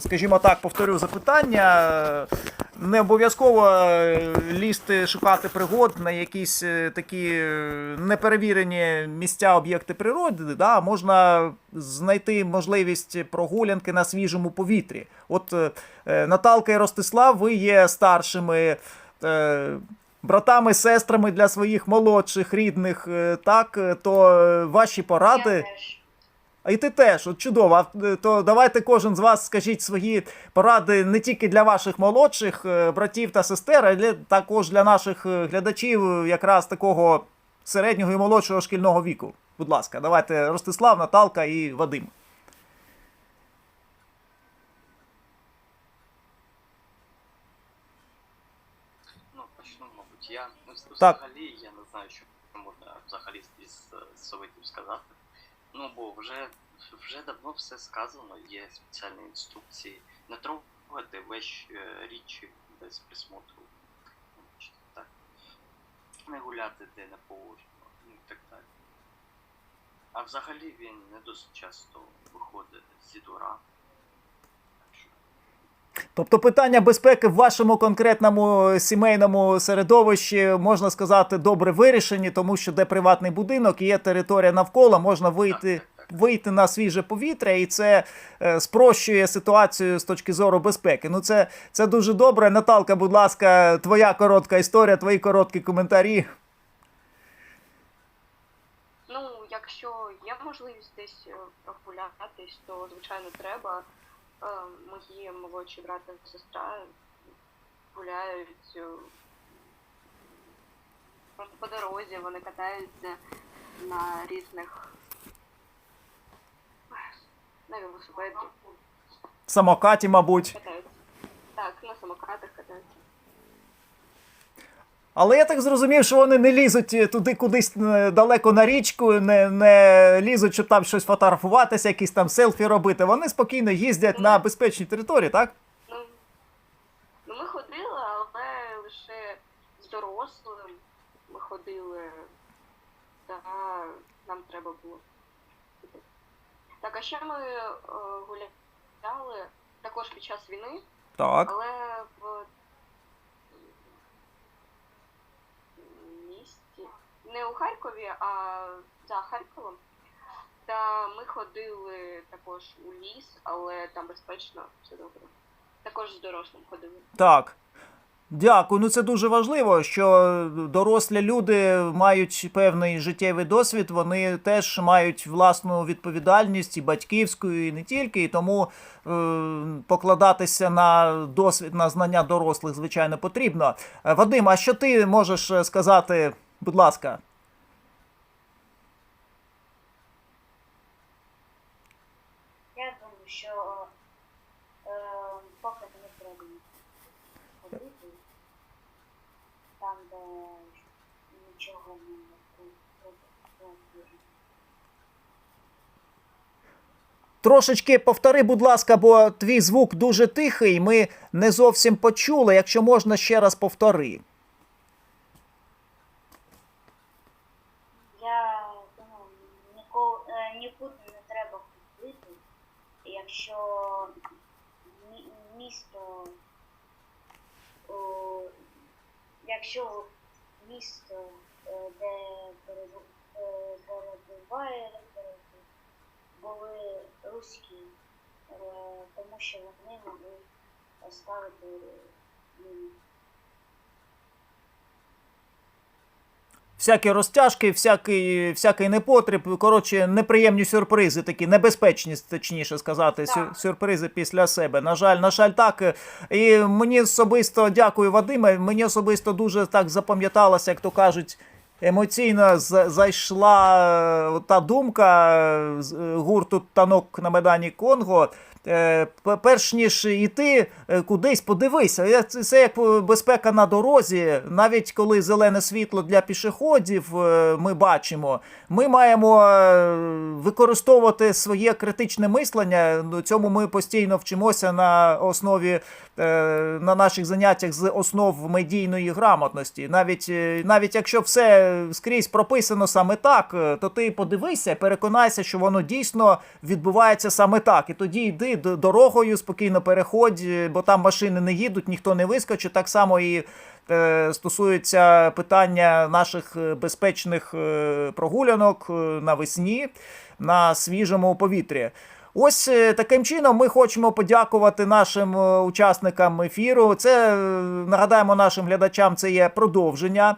скажімо так, повторю запитання. Не обов'язково е, лізти шукати пригод на якісь е, такі е, неперевірені місця, об'єкти природи. Да? Можна знайти можливість прогулянки на свіжому повітрі. От Наталка і Ростислав, ви є старшими. Братами, сестрами для своїх молодших рідних, так то ваші поради. Я теж. А і ти теж, от чудово. А, е, То давайте кожен з вас скажіть свої поради не тільки для ваших молодших е, братів та сестер, а для, також для наших е, глядачів якраз такого середнього і молодшого шкільного віку. Будь ласка, давайте Ростислав, Наталка і Вадим. Ну, почну, мабуть, я. Ну, Так. взагалі, я не знаю, що можна взагалі із е, советів сказати. Ну, бо вже, вже давно все сказано, є спеціальні інструкції. Не трогати весь річ річі без присмотру. Так. Не гуляти де не положено, і так далі. А взагалі він не досить часто виходить зі двора. Тобто питання безпеки в вашому конкретному сімейному середовищі можна сказати добре вирішені, тому що де приватний будинок є територія навколо, можна вийти, вийти на свіже повітря, і це е, спрощує ситуацію з точки зору безпеки. Ну це, це дуже добре. Наталка, будь ласка, твоя коротка історія, твої короткі коментарі. Ну, якщо є можливість десь е, прогулятись, то звичайно треба. Мої молодші брат та сестра гуляють е, просто по дорозі, вони катаються на різних на велосипеді самокаті, мабуть. катаються. Так, на самокатах катаються. Але я так зрозумів, що вони не лізуть туди кудись е, далеко на річку, не, не лізуть, щоб там щось фотографуватися, якісь там селфі робити. Вони спокійно їздять на безпечній території, так? Ну, ну ми ходили, але лише з дорослим. Ми ходили, та нам треба було. Так, а ще ми е, гуляли також під час війни, Так. але в місті. Не у Харкові, а за Харковом. Та ми ходили також у ліс, але там безпечно, все добре. Також з дорослим ходили. Так. Дякую. Ну це дуже важливо, що дорослі люди мають певний життєвий досвід, вони теж мають власну відповідальність і батьківську, і не тільки. І тому е, покладатися на досвід, на знання дорослих, звичайно, потрібно. Е, Вадим, а що ти можеш е, сказати, будь ласка? Я думаю, що е, поки не треба ходити там, де нічого не робити. Трошечки повтори, будь ласка, бо твій звук дуже тихий, ми не зовсім почули. Якщо можна ще раз повтори. Я думаю, ніколи е, нікуди не треба ходити, якщо мі- місто, о, якщо місто, е, де е, перебуває були руські, е, тому що вони могли поставити Всякі розтяжки, всякий, всякий непотріб, коротше, неприємні сюрпризи, такі небезпечні, точніше сказати, сю- сюрпризи після себе. На жаль, на жаль, так. І мені особисто дякую, Вадиме. Мені особисто дуже так запам'яталося, як то кажуть. Емоційно зайшла е, та думка е, е, гурту танок на Майдані Конго. Перш ніж йти е, кудись, подивися. Це як безпека на дорозі. Навіть коли зелене світло для пішоходів ми бачимо, ми маємо використовувати своє критичне мислення. Цьому ми постійно вчимося на основі на наших заняттях з основ медійної грамотності. Навіть, е, навіть якщо все скрізь прописано саме так, е, то ти подивися, переконайся, що воно дійсно відбувається саме так. І тоді йди дорогою, спокійно переходь, е, бо там машини не їдуть, ніхто не вискочить. Так само і е, стосується питання наших е, безпечних е, прогулянок е, навесні на свіжому повітрі. Ось е, таким чином ми хочемо подякувати нашим е, учасникам ефіру. Це е, нагадаємо нашим глядачам, це є продовження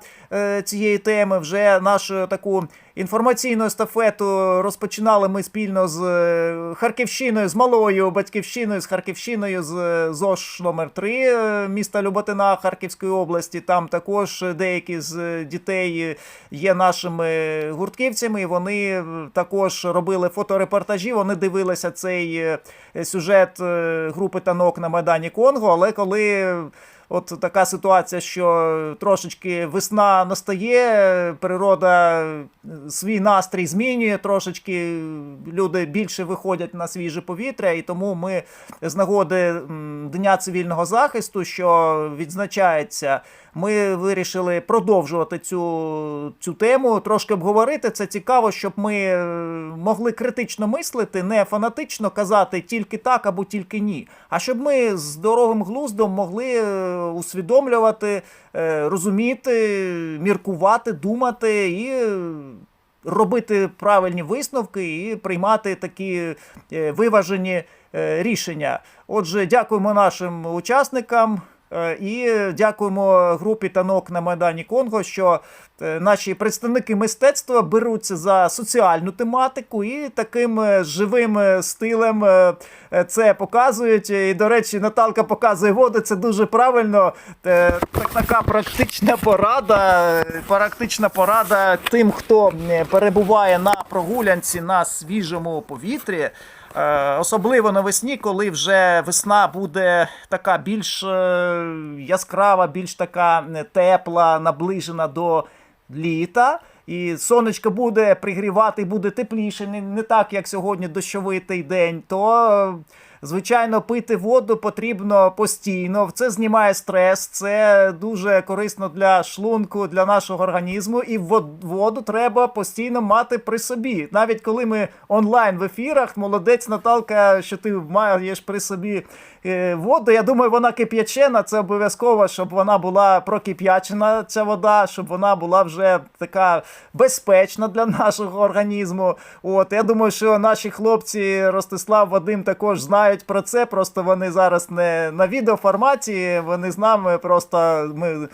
цієї теми. Вже нашу таку інформаційну естафету розпочинали ми спільно з е, Харківщиною, з малою батьківщиною, з Харківщиною, з е, ЗОШ номер 3 міста Люботина Харківської області. Там також деякі з е, дітей е, є нашими гуртківцями. Вони е, також робили фоторепортажі. Вони дивилися цей е, сюжет е, групи танок на Майдані Конго. Але коли от така ситуація, що трошечки весна настає, природа свій настрій змінює, трошечки люди більше виходять на свіже повітря, і тому ми з нагоди Дня цивільного захисту, що відзначається, ми вирішили продовжувати цю, цю тему, трошки обговорити. Це цікаво, щоб ми е, могли критично мислити, не фанатично казати тільки так або тільки ні. А щоб ми з здоровим глуздом могли е, усвідомлювати, е, розуміти, міркувати, думати і. Робити правильні висновки і приймати такі виважені рішення. Отже, дякуємо нашим учасникам. Е, І дякуємо групі танок на Майдані Конго, що е, наші представники мистецтва беруться за соціальну тематику і таким е, живим стилем це показують. І, до речі, Наталка показує воду. Це дуже правильно. Так, така практична порада. Практична порада тим, хто перебуває на прогулянці на свіжому повітрі. Е, Особливо навесні, коли вже весна буде така більш е, яскрава, більш така е, тепла, наближена до літа. І сонечко буде пригрівати, буде тепліше, не, так, як сьогодні дощовитий день, то, звичайно, пити воду потрібно постійно. Це знімає стрес, це дуже корисно для шлунку, для нашого організму. І воду треба постійно мати при собі. Навіть коли ми онлайн в ефірах, молодець Наталка, що ти маєш при собі е, воду. Я думаю, вона кип'ячена. Це обов'язково, щоб вона була прокип'ячена, ця вода, щоб вона була вже така безпечна для нашого організму. От я думаю, що наші хлопці Ростислав, Вадим також знають про це. Просто вони зараз не на відеоформаті. Вони з нами просто ми.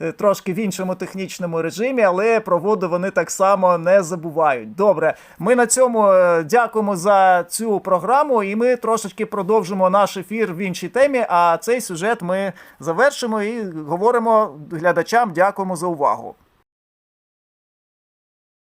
е, Трошки в іншому технічному режимі, але про воду вони так само не забувають. Добре, ми на цьому е, дякуємо за цю програму, і ми трошечки продовжимо наш ефір в іншій темі. А цей сюжет ми завершимо і говоримо глядачам. Дякуємо за увагу.